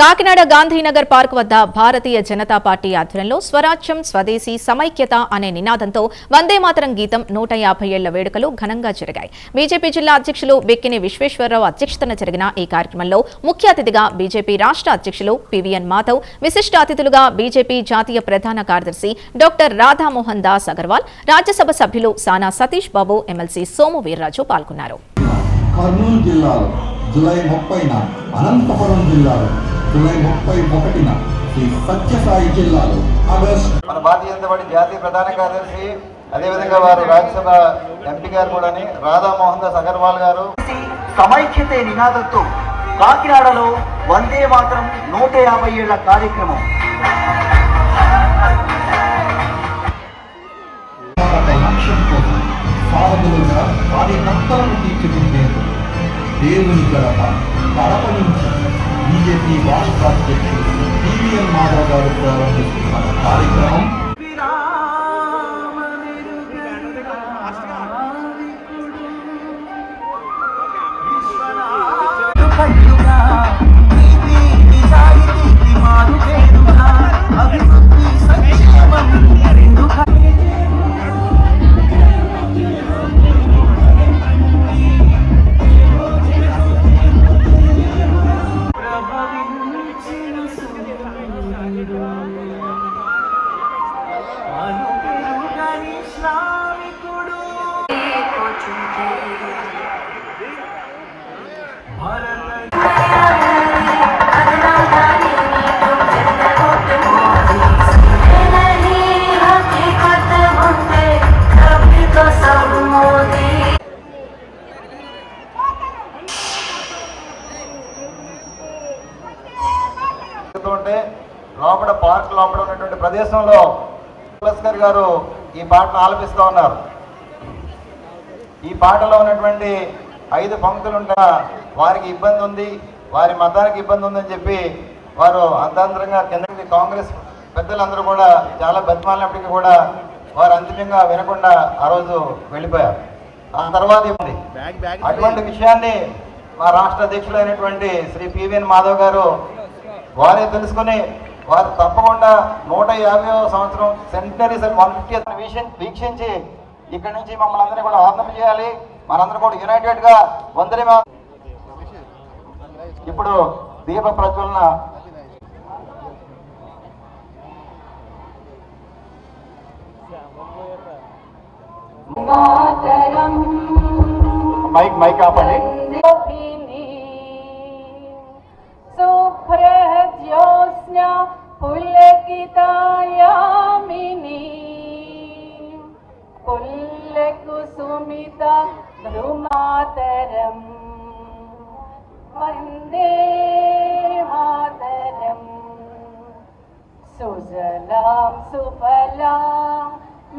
Kakinada Gandhinagar park వద్ద Bharatiya Janata party ఆధ్వర్యంలో స్వరాజ్యం స్వదేశీ సమైక్యత అనే నినాదంతో వందే మాతరం గీతం నూట యాభై ఏళ్ళ వేడుకలు ఘనంగా జరిగాయి. బీజేపీ జిల్లా అధ్యక్షులు బిక్కిని విశ్వేశ్వరరావు అధ్యక్షతన జరిగిన ఈ కార్యక్రమంలో ముఖ్య అతిథిగా బీజేపీ రాష్ట్ర అధ్యక్షులు పివిఎన్ మాధవ్ విశిష్ట అతిథులుగా బీజేపీ జాతీయ ప్రధాన కార్యదర్శి డాక్టర్ రాధామోహన్ దాస్ అగర్వాల్ రాజ్యసభ సభ్యులు సానా సతీష్ బాబు ఎమ్మెల్సీ సోము వీర్రాజు పాల్గొన్నారు. కర్నూలు జిల్లాలో జులై ముప్పైన అనంతపురం జిల్లాలో జూలై ముప్పై ఒకటిన శ్రీ సత్యసాయి జిల్లాలో ఆగస్ట్ మన భారతీయ జనతా పార్టీ జాతీయ ప్రధాన కార్యదర్శి అదేవిధంగా వారు రాజ్యసభ ఎంపీ గారు కూడా రాధామోహన్ దాస్ అగర్వాల్ గారు. సమైక్యతే నినాదంతో కాకినాడలో వందే మాత్రం నూట యాభై ఏళ్ళ కార్యక్రమం. కార్యకర్తలను తీర్చిదిద్దేందుకు దేవుని గడప కడప నుంచి బీజేపీ రాష్ట్ర అధ్యక్షుడు టీవీఎన్ మాధవ్ గారు ప్రారంభిస్తున్న కార్యక్రమం పార్క్ లోపల ఉన్నటువంటి ప్రదేశంలో పులస్కర్ గారు ఈ పాటను ఆలపిస్తూ ఉన్నారు. ఈ పాటలో ఉన్నటువంటి ఐదు పంక్తులు ఉంటా వారికి ఇబ్బంది ఉంది వారి మతానికి ఇబ్బంది ఉందని చెప్పి వారు అంతాంతరంగా కిందకి కాంగ్రెస్ పెద్దలందరూ కూడా చాలా బతిమాలినప్పటికీ కూడా వారు అంతిమంగా వినకుండా ఆ రోజు వెళ్ళిపోయారు. ఆ తర్వాత ఉంది అటువంటి విషయాన్ని మా రాష్ట్ర అధ్యక్షుడైనటువంటి శ్రీ పివిఎన్ మాధవ్ గారు వారే తెలుసుకుని వారు తప్పకుండా నూట యాభై సంవత్సరం సెంటనరీ వన్ ఫిఫ్టీ వీక్షించి ఇక్కడి నుంచి మమ్మల్ని అందరినీ కూడా ఆత్మ చేయాలి. మనందరూ కూడా యునైటెడ్గా వందరి ఇప్పుడు దీప ప్రజ్వలన. మైక్ మైక్ ఆపండి. പുല്ലകിതായാമിനി പുല്ലകുസുമിത ഭ്രുമാതരം വന്ദേ മാതരം. സുജലാം സുഫലാം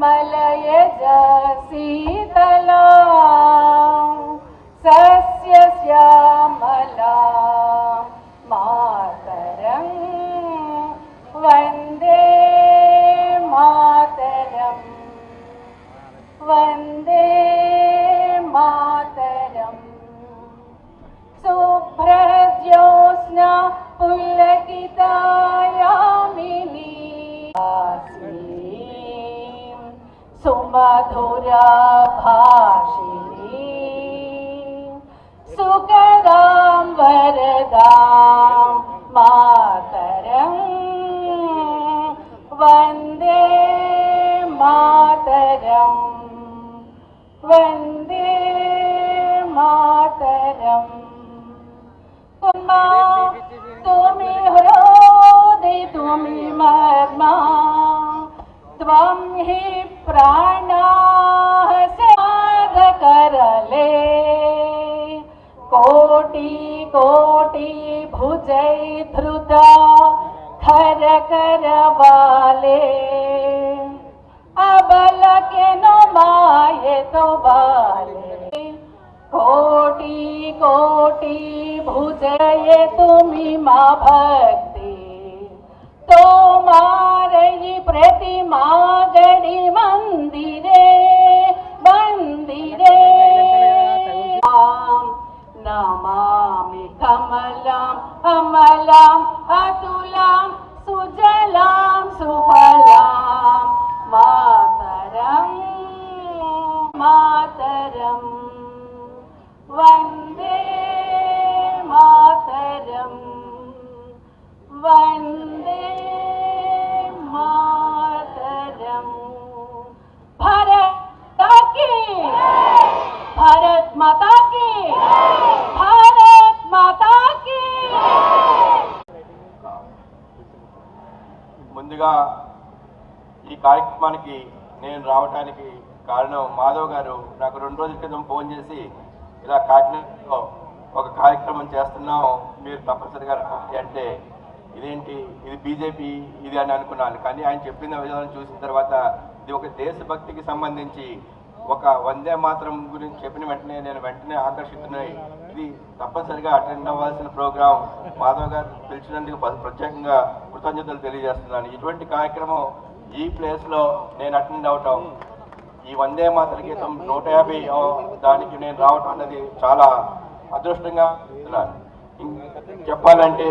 മലയജ സീതലാം സസ്യ ശ്യാമലാം. सुमधुरा भाषिणी सुकरां वरदां मातरं। वन्दे मातरम् वन्दे मातरम् तुम्हा तुमि हृदि तुमि मर्मा। त्वं हि प्राणाः साधकरले कोटि कोटि भुजै धृता खर करवाले अबल के नो माये तो बाले। कोटि कोटि भुजय तुमि मा भक्ति। तो मारई प्रतिमा Sunday. माता की। भारत माता की। ముందుగా ఈ కార్యక్రమానికి నేను రావటానికి కారణం మాధవ్ గారు. నాకు రెండు రోజుల క్రితం ఫోన్ చేసి ఇలా కాకినాడలో ఒక కార్యక్రమం చేస్తున్నాం మీరు తప్పనిసరిగా అంటే ఇదేంటి? ఇది బీజేపీ ఇది అని అనుకున్నాను. కానీ ఆయన చెప్పిన విధానం చూసిన తర్వాత ఇది ఒక దేశభక్తికి సంబంధించి ఒక వందే మాత్రం గురించి చెప్పిన వెంటనే నేను వెంటనే ఆకర్షితున్నాయి ఇది తప్పనిసరిగా అటెండ్ అవ్వాల్సిన ప్రోగ్రాం. మాధవ్ గారు పిలిచినందుకు ప్రత్యేకంగా కృతజ్ఞతలు తెలియజేస్తున్నాను. ఇటువంటి కార్యక్రమం ఈ ప్లేస్లో నేను అటెండ్ అవటం ఈ వందే మాతృ గీతం నూట యాభై దానికి నేను రావటం అన్నది చాలా అదృష్టంగా చెప్పాలంటే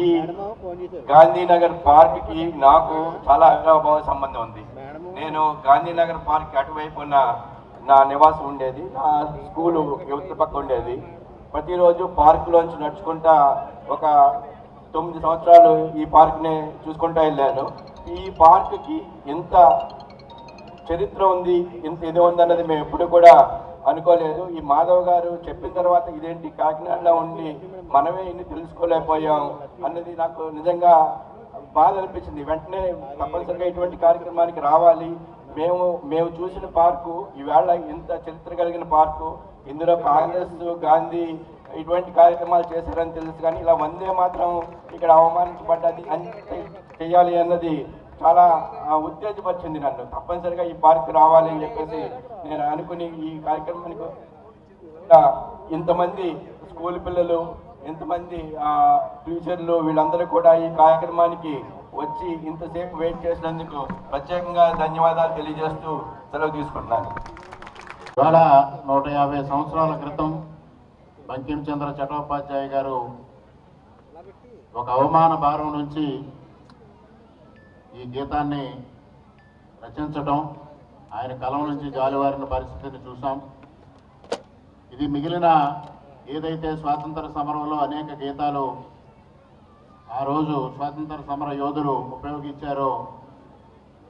ఈ గాంధీనగర్ పార్క్కి నాకు చాలా అవినాభావ సంబంధం ఉంది. నేను గాంధీనగర్ పార్క్ అటువైపు ఉన్న నా నివాసం ఉండేది. నా స్కూలు యువత పక్క ఉండేది. ప్రతిరోజు పార్కులోంచి నడుచుకుంటా ఒక తొమ్మిది సంవత్సరాలు ఈ పార్క్ని చూసుకుంటా వెళ్ళాను. ఈ పార్క్కి ఎంత చరిత్ర ఉంది ఇంత ఇది ఉందన్నది మేము ఎప్పుడు కూడా అనుకోలేదు. ఈ మాధవ్ గారు చెప్పిన తర్వాత ఇదేంటి కాకినాడలో ఉండి మనమే ఇన్ని తెలుసుకోలేకపోయాం అన్నది నాకు నిజంగా బాధ అనిపించింది. వెంటనే తప్పనిసరిగా ఇటువంటి కార్యక్రమానికి రావాలి. మేము మేము చూసిన పార్కు ఈవేళ ఇంత చరిత్ర కలిగిన పార్కు ఇందులో కాంగ్రెస్ గాంధీ ఇటువంటి కార్యక్రమాలు చేశారని తెలుసు కానీ ఇలా వందే మాత్రం ఇక్కడ అవమానించబడ్డది అని చేయాలి అన్నది చాలా ఉత్తేజపరిచింది నన్ను. తప్పనిసరిగా ఈ పార్క్ రావాలి అని చెప్పేసి నేను అనుకుని ఈ కార్యక్రమానికి ఇంతమంది స్కూల్ పిల్లలు ఇంతమంది ఆ, టీచర్లు వీళ్ళందరూ కూడా ఈ కార్యక్రమానికి వచ్చి ఇంతసేపు వెయిట్ చేసినందుకు ప్రత్యేకంగా ధన్యవాదాలు తెలియజేస్తూ సెలవు తీసుకుంటున్నాను. ఇవాళ నూట యాభై సంవత్సరాల క్రితం బంకించంద్ర చట్టోపాధ్యాయ గారు ఒక అవమాన భారం నుంచి ఈ గీతాన్ని రచించటం ఆయన కలం నుంచి జాలివారిన పరిస్థితిని చూసాం. ఇది మిగిలిన ఏదైతే స్వాతంత్ర సమరంలో అనేక గీతాలు ఆ రోజు స్వాతంత్ర సమర యోధులు ఉపయోగించారో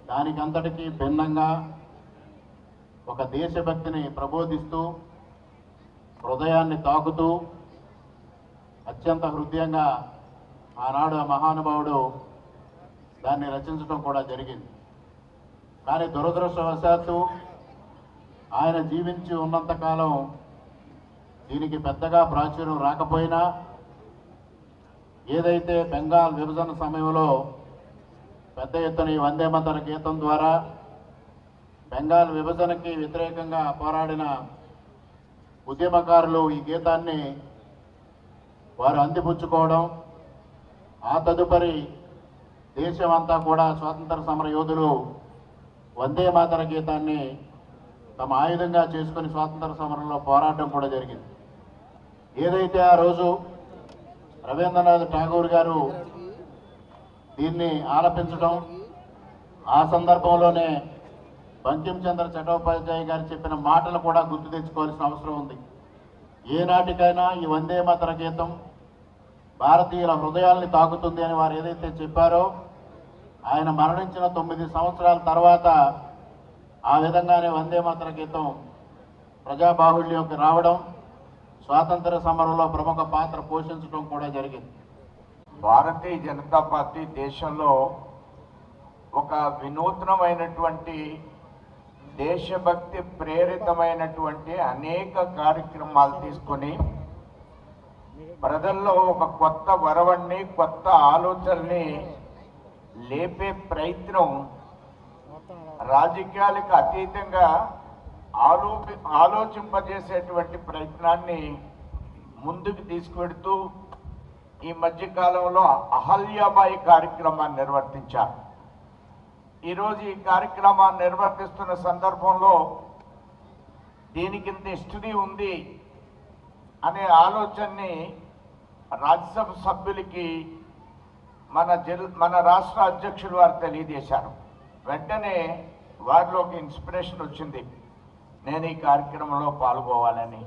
దానికంతటికీ భిన్నంగా ఒక దేశభక్తిని ప్రబోధిస్తూ హృదయాన్ని తాకుతూ అత్యంత హృదయంగా ఆనాడు ఆ మహానుభావుడు దాన్ని రచించడం కూడా జరిగింది. కానీ దురదృష్టవశాత్తు ఆయన జీవించి ఉన్నంతకాలం దీనికి పెద్దగా ప్రాచుర్యం రాకపోయినా ఏదైతే బెంగాల్ విభజన సమయంలో పెద్ద ఎత్తున ఈ వందే మాతర గీతం ద్వారా బెంగాల్ విభజనకి వ్యతిరేకంగా పోరాడిన ఉద్యమకారులు ఈ గీతాన్ని వారు అందిపుచ్చుకోవడం ఆ తదుపరి దేశమంతా కూడా స్వాతంత్ర సమర యోధులు వందే మాతర గీతాన్ని తమ ఆయుధంగా చేసుకుని స్వాతంత్ర సమరంలో పోరాటం కూడా జరిగింది. ఏదైతే ఆ రోజు రవీంద్రనాథ్ ఠాగూర్ గారు దీన్ని ఆలపించడం ఆ సందర్భంలోనే బంకించంద్ర చట్టోపాధ్యాయ గారు చెప్పిన మాటలు కూడా గుర్తు తెచ్చుకోవాల్సిన అవసరం ఉంది. ఏనాటికైనా ఈ వందే మాతర గీతం భారతీయుల హృదయాల్ని తాకుతుంది అని వారు ఏదైతే చెప్పారో ఆయన మరణించిన తొమ్మిది సంవత్సరాల తర్వాత ఆ విధంగానే వందే మాతర గీతం ప్రజాబాహుళ్యంకి రావడం స్వాతంత్ర సమరంలో ప్రముఖ పాత్ర పోషించడం కూడా జరిగింది. భారతీయ జనతా పార్టీ దేశంలో ఒక వినూత్నమైనటువంటి దేశభక్తి ప్రేరితమైనటువంటి అనేక కార్యక్రమాలు తీసుకొని ప్రజల్లో ఒక కొత్త వరవణ్ణి కొత్త ఆలోచనల్ని లేపే ప్రయత్నం రాజకీయాలకు అతీతంగా ఆలోపి ఆలోచింపజేసేటువంటి ప్రయత్నాన్ని ముందుకు తీసుకువెడుతూ ఈ మధ్యకాలంలో అహల్యాబాయి కార్యక్రమాన్ని నిర్వర్తించారు. ఈరోజు ఈ కార్యక్రమాన్ని నిర్వర్తిస్తున్న సందర్భంలో దీనికి హిస్టరీ ఉంది అనే ఆలోచనని రాజ్యసభ సభ్యులకి మన జిల్ మన రాష్ట్ర అధ్యక్షులు వారు తెలియజేశారు. వెంటనే వారిలోకి ఇన్స్పిరేషన్ వచ్చింది. నేను ఈ కార్యక్రమంలో పాల్గొవాలని